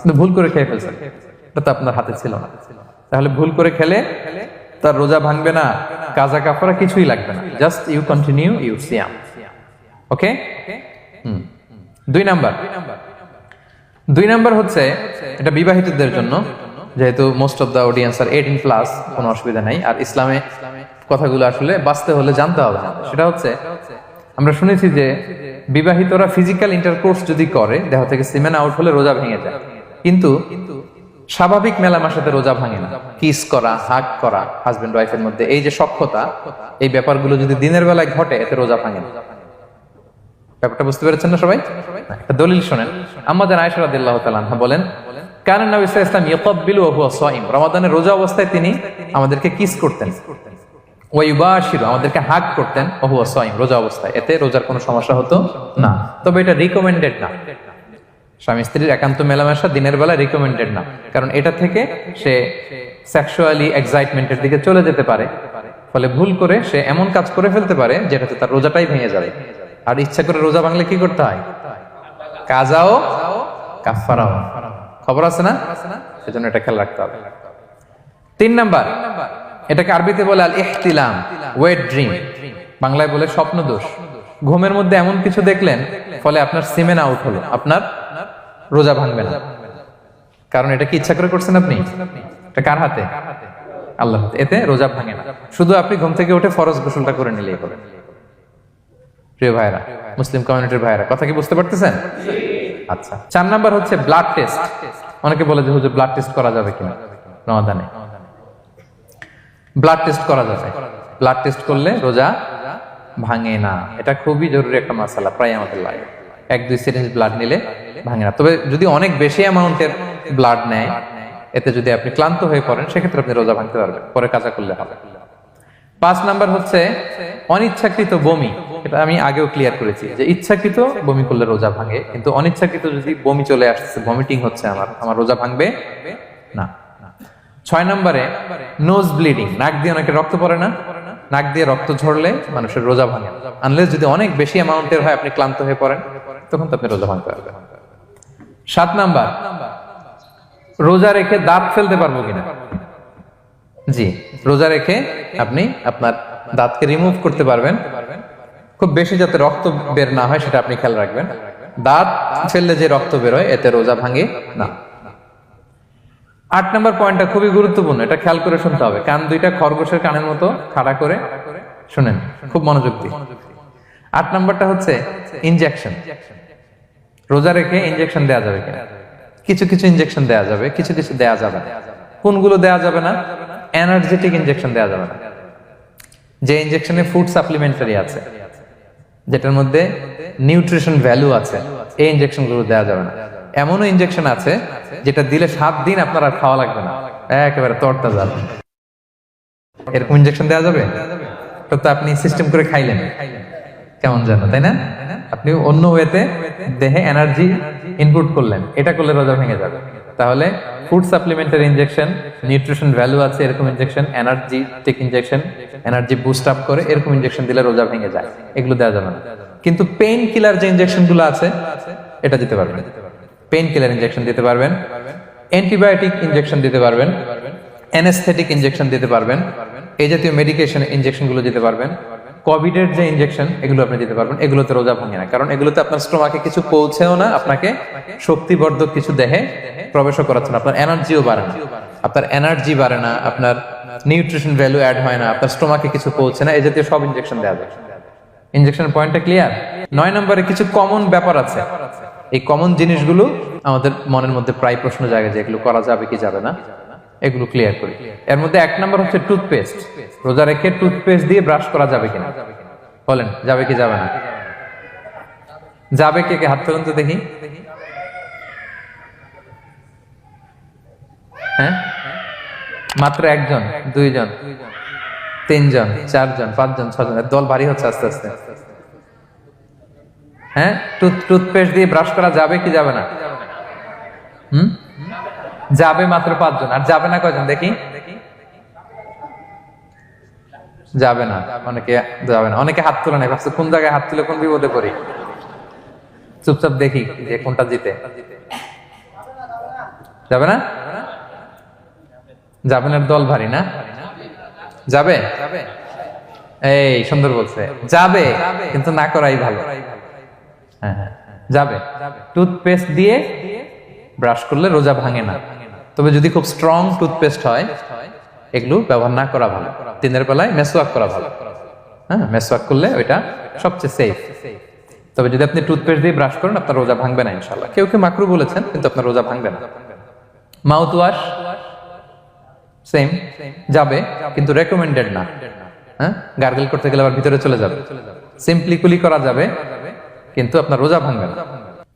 কিন্তু ভুল করে খেয়ে ফেলছেন এটা তো আপনার হাতে ছিল না। তাহলে ভুল করে খেলে তার রোজা ভাঙবে না, কাজা কাপড়া কিছুই লাগবে না। Just you continue you Siam okay দুই নাম্বার। দুই নাম্বার হচ্ছে, এটা বিবাহিতদের জন্য, যেহেতু most of the audience are eighteen plus কোনো অসুবিধা নাই। আর ইসলামে কথাগুলো আসলে বাঁচতে হলে জানতে হবে। সেটা হচ্ছে, আমরা শুনেছি যে বিবাহিতরা ফিজিক্যাল ইন্টারকোর্স যদি করে, দেহ থেকে সিমেন আউট হলে রোজা ভেঙে যায়। কিন্তু স্বাভাবিক মেলামের সাথে রোজা ভাঙে না। কিস করা হাক করা হাজবেন্ড ওয়াইফের মধ্যে এই যে সক্ষতা এই ব্যাপারগুলো যদি দিনের বেলায় ঘটে, এতে রোজা ভাঙে না। ব্যাপারটা বুঝতে পেরেছেন না সবাই? একটা দলিল শোনেন। আমাদের বলেন কারণ নবী আলাইহি ওয়াসাল্লাম ওয়া সাইম রমাদানের রোজা অবস্থায় তিনি আমাদেরকে কিস করতেন। ওয়া ইউবাশিরু, আমাদেরকে হাক করতেন, ওয়া হুয়া সাইম রোজা অবস্থায়। এতে রোজার কোনো সমস্যা হতো না। তবে এটা রিকমেন্ডেড না। স্বামী স্ত্রীর একান্ত মেলামেশা দিনের বেলা রিকমেন্ডেড না। কারণ এটা থেকে সে সেক্সুয়ালি এক্সাইটমেন্টের দিকে চলে যেতে পারে। ফলে ভুল করে সে এমন কাজ করে ফেলতে পারে যেটাতে তার রোজাটাই ভেঙে যাবে আর ইচ্ছা করে রোজা ভাঙলে কি করতে হয়? কাজাও কাফারাও খবর আছে না? সেজন্য এটা খেয়াল রাখতে হবে। তিন নাম্বার, এটাকে আরবিতে বলে আল ইহতিলাম ওয়েট ড্রিম বাংলায় বলে স্বপ্ন দোষ ঘুমের মধ্যে এমন কিছু দেখলেন, ফলে আপনার সিমেন আউট হলো, আপনার রোজা ভাঙবে না। কারণ এটা কি ইচ্ছা করে করছেন আপনি? এটা কার হাতে? আল্লাহ এতে রোজা ভাঙে না। শুধু আপনি ঘুম থেকে উঠে ফরজ গোসলটা করে নিলেই হবে। প্রিয় ভাইরা মুসলিম কমিউনিটির ভাইরা কথা কি বুঝতে পারতেছেন? আচ্ছা চার নাম্বার হচ্ছে ব্লাড টেস্ট অনেকে বলে যে, হুজুর ব্লাড টেস্ট করা যাবে কিনা? রমাদানে। ব্লাড টেস্ট করা যাবে। ব্লাড টেস্ট করলে রোজা ভাঙে না। এটা খুবই জরুরি একটা মাসালা, প্রায় আমাদের লাগে এক, দুই সিরিঞ্জ ব্লাড নিলে ভাঙে না। তবে যদি অনেক বেশি অ্যামাউন্টের ব্লাড নেয়, এতে যদি আপনি ক্লান্ত হয়ে পড়েন, সেক্ষেত্রে আপনি রোজা ভাঙতে পারবেন। পরে কাজা করলে হবে। পাঁচ নাম্বার হচ্ছে অনিচ্ছাকৃত বমি। এটা আমি আগেও ক্লিয়ার করেছি যে ইচ্ছাকৃত বমি করলে রোজা ভাঙে, কিন্তু অনিচ্ছাকৃত যদি বমি চলে আসছে ভমিটিং হচ্ছে আমার আমার রোজা ভাঙবে না। ছয় নম্বরে নোজ ব্লিডিং নাক দিয়ে অনেকে রক্ত পড়ে না? নাক দিয়ে রক্ত ঝরলে মানুষের রোজা ভাঙে। আনলেস যদি অনেক বেশি অ্যামাউন্টের হয়, আপনি ক্লান্ত হয়ে পড়েন, তখন তো আপনি রোজা ভাঙতে পারবেন। সাত নাম্বার, রোজা রেখে দাঁত ফেলতে পারব কিনা? জি, রোজা রেখে আপনি আপনার দাঁতকে রিমুভ করতে পারবেন। খুব বেশি যাতে রক্ত বের না হয়, সেটা আপনি খেয়াল রাখবেন। দাঁত ফেললে যে রক্ত বেরোয়, এতে রোজা ভাঙে না। আট নম্বর পয়েন্টটা খুবই গুরুত্বপূর্ণ, এটা খেয়াল করে শুনতে হবে। কান দুইটা খরগোশের কানের মতো খাড়া করে শুনেন, খুব মনোযোগ দিয়ে। আট নম্বরটা হচ্ছে ইনজেকশন রোজা রেখে ইনজেকশন দেওয়া যাবে কিনা? কিছু কিছু ইনজেকশন দেওয়া যাবে, কিছু কিছু দেওয়া যাবে না। কোনগুলো দেওয়া যাবে না? এনার্জেটিক ইনজেকশন দেওয়া যাবে না। যে ইনজেকশনে ফুড সাপ্লিমেন্টারি আছে, যেটার মধ্যে নিউট্রিশন ভ্যালু আছে, এই ইনজেকশনগুলো দেওয়া যাবে না। এমনও ইনজেকশন আছে যেটা দিলে সাত দিন আপনার আর খাওয়া লাগবে না। একেবারে তরতা যাবে এরকম ইনজেকশন দেওয়া যাবে? তো আপনি সিস্টেম করে খাইলেন। কেমন যেন, তাই না? আপনি অন্য ওয়েতে দেহে এনার্জি ইনপুট করলেন। এটা করলে রোজা ভেঙে যাবে। তাহলে food supplementary injection nutrition value আছে এরকম injection energy take injection energy boost up করে এরকম ইনজেকশন দিলে রোজা ভেঙে যায়। এগুলো দেওয়া যাবে না। কিন্তু পেইন কিলার যে ইনজেকশনগুলো আছে, এটা দিতে পারবেন। পেইন কিলার ইনজেকশন দিতে পারবেন অ্যান্টিবায়োটিক ইনজেকশন দিতে পারবেন অ্যানেস্থেটিক ইনজেকশন দিতে পারবেন, এই জাতীয় মেডিকেশন ইনজেকশনগুলো দিতে পারবেন কোভিডের যে ইনজেকশন এগুলো আপনি দিতে পারবেন। এগুলোতে রোজা ভাঙে না, কারণ এগুলোতে আপনার স্টোমাকে কিছু পৌঁছেও না, আপনাকে শক্তিবর্ধক কিছু দেহে প্রবেশ করাচ্ছে না, আপনার এনার্জিও বাড়ে না। আপনার এনার্জি বাড়ে না, আপনার নিউট্রিশন ভ্যালু অ্যাড হয় না, আপনার স্টোমাকে কিছু পৌঁছে না, এই জাতীয় সব ইনজেকশন দেওয়া যায়। ইনজেকশনের পয়েন্টটা ক্লিয়ার নয় নম্বরে কিছু কমন ব্যাপার আছে। এই কমন জিনিসগুলো আমাদের মনের মধ্যে প্রায় প্রশ্ন জায়গা যে এগুলো করা যাবে কি যাবে না? এগুলো ক্লিয়ার করি। এর মধ্যে এক নম্বর হচ্ছে টুথপেস্ট রোজা রেখে টুথপেস্ট দিয়ে ব্রাশ করা যাবে কিনা? বলেন, যাবে কি যাবে না? যাবে কে কে? হাত তুলুন তো দেখি। হ্যাঁ? মাত্র একজন, দুইজন। তিনজন, চারজন, পাঁচজন, ছজন দল ভারী হচ্ছে আস্তে আস্তে। হ্যাঁ? টুথ, টুথপেস্ট দিয়ে ব্রাশ করা যাবে কি যাবে না? হুম? যাবে মাত্র পাঁচজন, আর যাবে না কয়জন দেখি? যাবে না, অনেকে যাবে না। অনেকে হাত তুলে নেই ভাবছে কোন জায়গায় হাত তুলে কোন বিপদে পড়ি। চুপচাপ দেখি যে কোনটা জিতে। যাবে না? যাবে না? দল ভারী না? যাবে? এই, সুন্দর বলছে। যাবে, কিন্তু না করাই ভালো। হ্যাঁ হ্যাঁ যাবে। টুথপেস্ট দিয়ে ব্রাশ করলে রোজা ভাঙে না। তবে যদি খুব স্ট্রং টুথপেস্ট হয়, এগুলো ব্যবহার না করা ভালো। দিনের বেলায় মেসওয়াক করা ভালো। হ্যাঁ মেসওয়াক করলে ওইটা সবচেয়ে সেফ তবে যদি আপনি টুথপেস্ট দিয়ে ব্রাশ করেন, আপনার রোজা ভাঙবে না ইনশাল্লাহ কেউ কেউ মাকরু বলেছেন, কিন্তু আপনার রোজা ভাঙবে না। মাউথ ওয়াশ সেম যাবে, কিন্তু রেকমেন্ডেড না। হ্যাঁ? গার্গেল করতে গেলে আবার ভিতরে চলে যাবে। সিম্পলি কুলি করা যাবে, কিন্তু আপনার রোজা ভাঙবে না।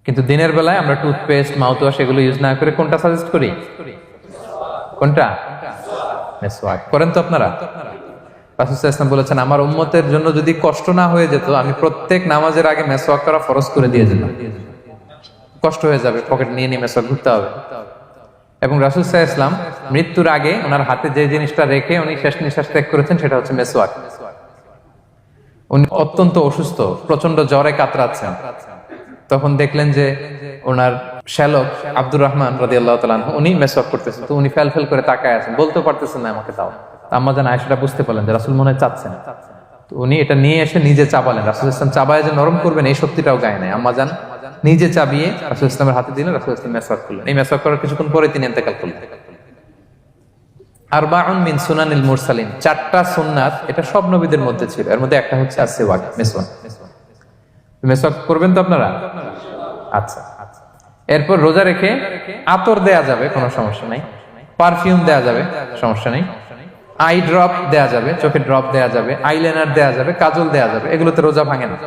কিন্তু দিনের বেলায় আমরা টুথপেস্ট মাউথ ওয়াশ এগুলো ইউজ না করে কোনটা সাজেস্ট করি? কোনটা? মেসওয়াক করেন তো আপনারা। রাসূল ইসলাম বলেছেন, আমার উম্মতের জন্য যদি কষ্ট না হয়ে যেত, আমি প্রত্যেক নামাজের আগে মেসওয়াক করা ফরজ করে দিয়ে যেতাম। কষ্ট হয়ে যাবে পকেট নিয়ে নিয়ে মেসওয়াক ঘুরতে হবে। এবং রাসুল সাহা ইসলাম মৃত্যুর আগে ওনার হাতে যে জিনিসটা রেখে উনি শেষ নিঃশ্বাস ত্যাগ করেছেন সেটা হচ্ছে মেসওয়াক। উনি অত্যন্ত অসুস্থ প্রচণ্ড জ্বরে কাতরাচ্ছেন। তখন দেখলেন যে ওনার শ্যালক আব্দুর রহমান রাজি আল্লাহ উনি মেসওয়াক করতেছেন। তো উনি ফেল ফেল করে তাকায় আছেন বলতে পারতেছেন না আমাকে দাও আম্মা জান আয়সাটা বুঝতে পারলেন যে রাসুল মনে চাচ্ছেন তো উনি এটা নিয়ে এসে নিজে চাবালেন। রাসুল ইসলাম চাবায় যে নরম করবেন, এই শক্তিটাও গায়ে নাই। আম্মা জান নিজে চাবিয়ে রাসুল ইসলামের হাতে দিলেন, রাসুল ইসলাম মেসওয়াক করলেন। এই মেসওয়াক করার কিছুক্ষণ পরে তিনি এতেকাল করলেন। আরবাউন মিন সুনানিল মুরসালিন, চারটা সুন্নাত এটা সব নবীদের মধ্যে ছিল। এর মধ্যে একটা হচ্ছে আসেওয়াক মেসওয়াক। মেসওয়াক করবেন তো আপনারা? আচ্ছা। এরপর রোজা রেখে আতর দেয়া যাবে, কোনো সমস্যা নাই। পারফিউম দেয়া যাবে, সমস্যা নেই। আই ড্রপ দেয়া যাবে, চোখে ড্রপ দেয়া যাবে, আইলাইনার দেয়া যাবে, কাজল দেয়া যাবে, এগুলোতে রোজা ভাঙে না।